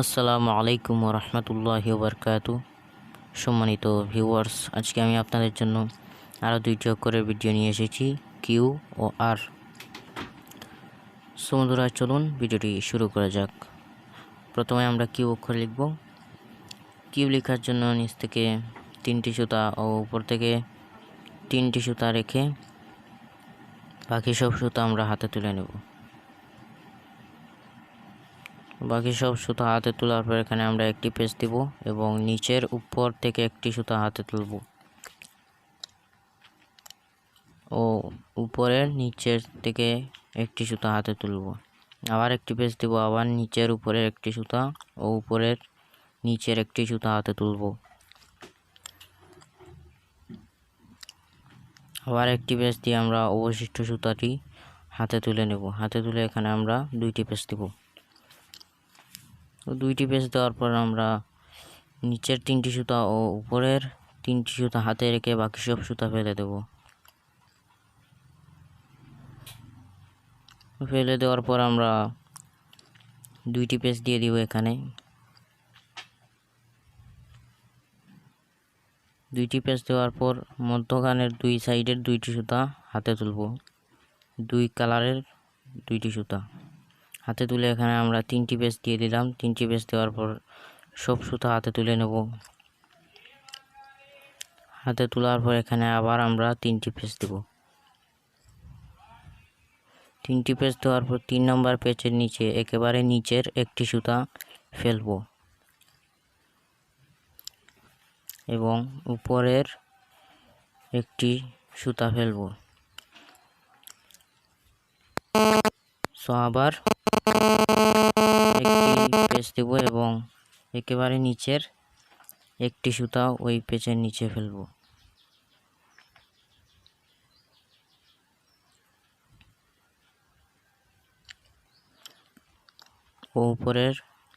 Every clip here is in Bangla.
আসসালামু আলাইকুম রহমতুল্লাহ বরকাত সম্মানিত ভিউয়ার্স আজকে আমি আপনাদের জন্য আরও দুইটি অক্ষরের ভিডিও নিয়ে এসেছি কিউ ও আর সমুদ্রা চলুন ভিডিওটি শুরু করা যাক। প্রথমে আমরা কিউ অক্ষর লিখব। কিউ লেখার জন্য নিচ থেকে তিনটি সুতা ও উপর থেকে তিনটি সুতা রেখে বাকি সব সুতা আমরা হাতে তুলে নেব। বাকি সব সুতা হাতে তোলার পর এখানে আমরা একটি পেজ দিব এবং নিচের উপর থেকে একটি সুতা হাতে তুলব। ও উপরের নিচের থেকে একটি সুতা হাতে তুলব। আবার একটি পেজ দিব, আবার নিচের উপরের একটি সুতা ও উপরের নিচের একটি সুতা হাতে তুলব। আবার একটি পেজ দিয়ে আমরা অবশিষ্ট সুতাটি হাতে তুলে নেব। হাতে তুলে এখানে আমরা দুইটি পেজ দিব। তো দুইটি পেজ দেওয়ার পর আমরা নিচের তিনটি সুতা ও উপরের তিনটি সুতা হাতে রেখে বাকি সব সুতা ফেলে দেব। ফেলে দেওয়ার পর আমরা দুইটি পেজ দিয়ে দিব এখানে। দুইটি পেজ দেওয়ার পর মধ্যখানের দুই সাইডের দুইটি সুতা হাতে তুলব। দুই কালারের দুইটি সুতা। হাতে তুলে এখানে আমরা তিনটি পেজ দিয়ে দিলাম। তিনটি পেজ দেওয়ার পর সব সুতা হাতে তুলে নেব। হাতে তোলার পর এখানে আবার আমরা তিনটি পেজ দেব। তিনটি পেজ দেওয়ার পর তিন নম্বর পেজের নিচে, একেবারে নিচের একটি সুতা ফেলব। এবং উপরের একটি সুতা ফেলব। সো আবার একটি পেজ দেব এবং একেবারে নিচের একটি সুতা ওই পেজের নিচে ফেলব। ও উপরের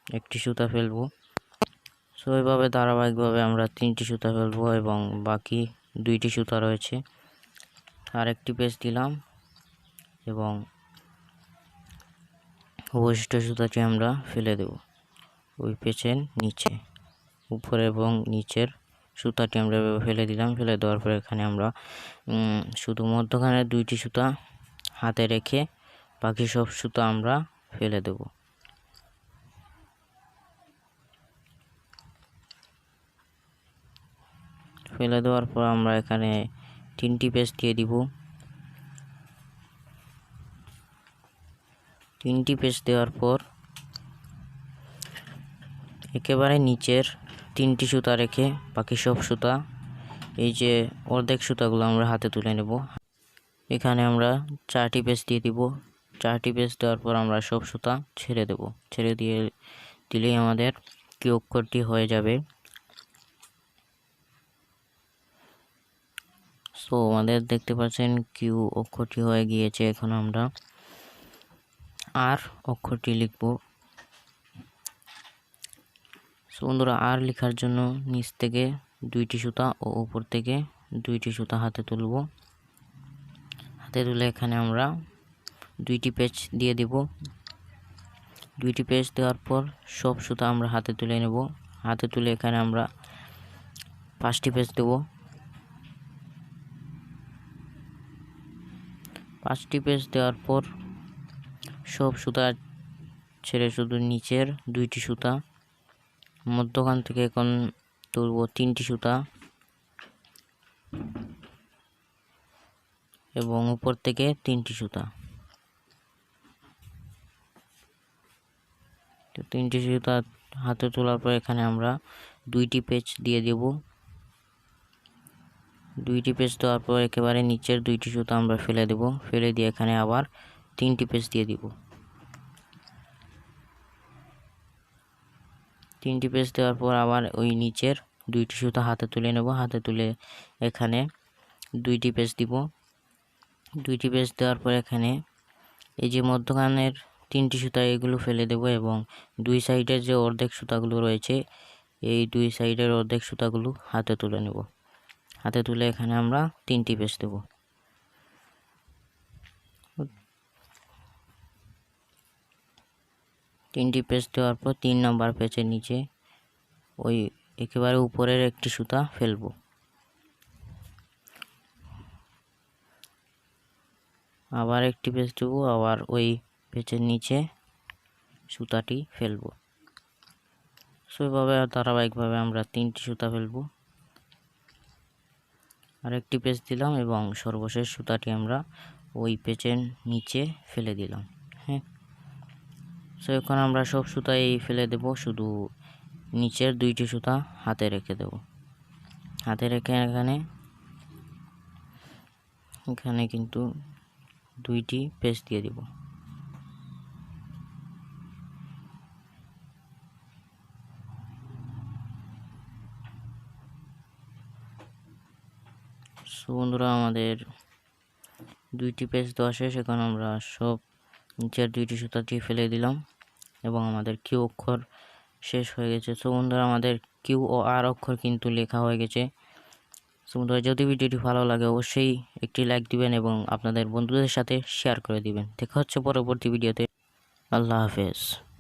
একটি সুতা ফেলব। সো এইভাবে ধারাবাহিকভাবে আমরা তিনটি সুতা ফেলব এবং বাকি দুইটি সুতা রয়েছে। আর একটি পেজ দিলাম এবং অবশিষ্ট সুতাটি আমরা ফেলে দেব। ওই পেচের নিচে, উপরে এবং নিচের সুতাটি আমরা ফেলে দিলাম। ফেলে দেওয়ার পরে এখানে আমরা শুধু মধ্যখানে দুইটি সুতা হাতে রেখে বাকি সব সুতা আমরা ফেলে দেব। ফেলে দেওয়ার পর আমরা এখানে তিনটি পেজ দিয়ে দিব। তিনটি পেজ দেওয়ার পর একেবারে নিচের তিনটি সুতা রেখে বাকি সব সুতা, এই যে অর্ধেক সুতাগুলো আমরা হাতে তুলে নেব। এখানে আমরা চারটি পেজ দিয়ে দিব। চারটি পেজ দেওয়ার পর আমরা সব সুতা ছেড়ে দেব। ছেড়ে দিয়ে দিলেই আমাদের কি অক্ষরটি হয়ে যাবে? সো আমাদের দেখতে পাচ্ছেন কিউ অক্ষরটি হয়ে গিয়েছে। এখন আমরা আর অক্ষরটি লিখব। বন্ধুরা আর লেখার জন্য নিচ থেকে দুইটি সুতা ও উপর থেকে দুইটি সুতা হাতে তুলব। হাতে তুলে এখানে আমরা দুইটি পেজ দিয়ে দিব। দুইটি পেজ দেওয়ার পর সব সুতা আমরা হাতে তুলে নেব। হাতে তুলে এখানে আমরা পাঁচটি পেজ দেব। পাঁচটি পেজ দেওয়ার পর সব সুতা ছেড়ে শুধু নিচের দুইটি সুতা, মধ্যখান থেকে এখন তুলব তিনটি সুতা এবং উপর থেকে তিনটি সুতা। তো তিনটি সুতা হাতে তোলার পর এখানে আমরা দুইটি পেজ দিয়ে দেব। দুইটি পেজ দেওয়ার পর একেবারে নিচের দুইটি সুতা আমরা ফেলে দেব। ফেলে দিয়ে এখানে আবার তিনটি পেজ দিয়ে দিব। তিনটি পেজ দেওয়ার পর আবার ওই নিচের দুইটি সুতা হাতে তুলে নেব। হাতে তুলে এখানে দুইটি পেজ দিব। দুইটি পেজ দেওয়ার পর এখানে এই যে মধ্যখানের তিনটি সুতা, এগুলো ফেলে দেব এবং দুই সাইডের যে অর্ধেক সুতাগুলো রয়েছে, এই দুই সাইডের অর্ধেক সুতাগুলো হাতে তুলে নেব। হাতে তুলে এখানে আমরা তিনটি পেজ দেবো। তিনটি পেজ দেওয়ার পর তিন নম্বর পেজের নিচে ওই একেবারে উপরের একটি সুতা ফেলব। আবার একটি পেজ দেবো, আবার ওই পেজের নিচে সুতাটি ফেলব। সেভাবে ধারাবাহিকভাবে আমরা তিনটি সুতা ফেলব। আরেকটি পেজ দিলাম এবং সর্বশেষ সুতাটি আমরা ওই পেজের নিচে ফেলে দিলাম। সো এখন আমরা সব সুতাই ফেলে দেব, শুধু নিচের দুইটি সুতা হাতে রেখে দেব। হাতে রেখে এখানে এখানে কিন্তু দুইটি পেজ দিয়ে দিব। সো বন্ধুরা, আমাদের দুইটি পেজ দেওয়া শেষ। এখন আমরা সব নিচের দুইটি সুতাটি ফেলে দিলাম এবং আমাদের কিউ অক্ষর শেষ হয়ে গেছে। সো বন্ধুরা, আমাদের কিউ ও আর অক্ষর কিন্তু লেখা হয়ে গেছে। সো বন্ধুরা, যদি ভিডিওটি ভালো লাগে, অবশ্যই একটি লাইক দিবেন এবং আপনাদের বন্ধুদের সাথে শেয়ার করে দিবেন। দেখা হচ্ছে পরবর্তী ভিডিওতে। আল্লাহ হাফেজ।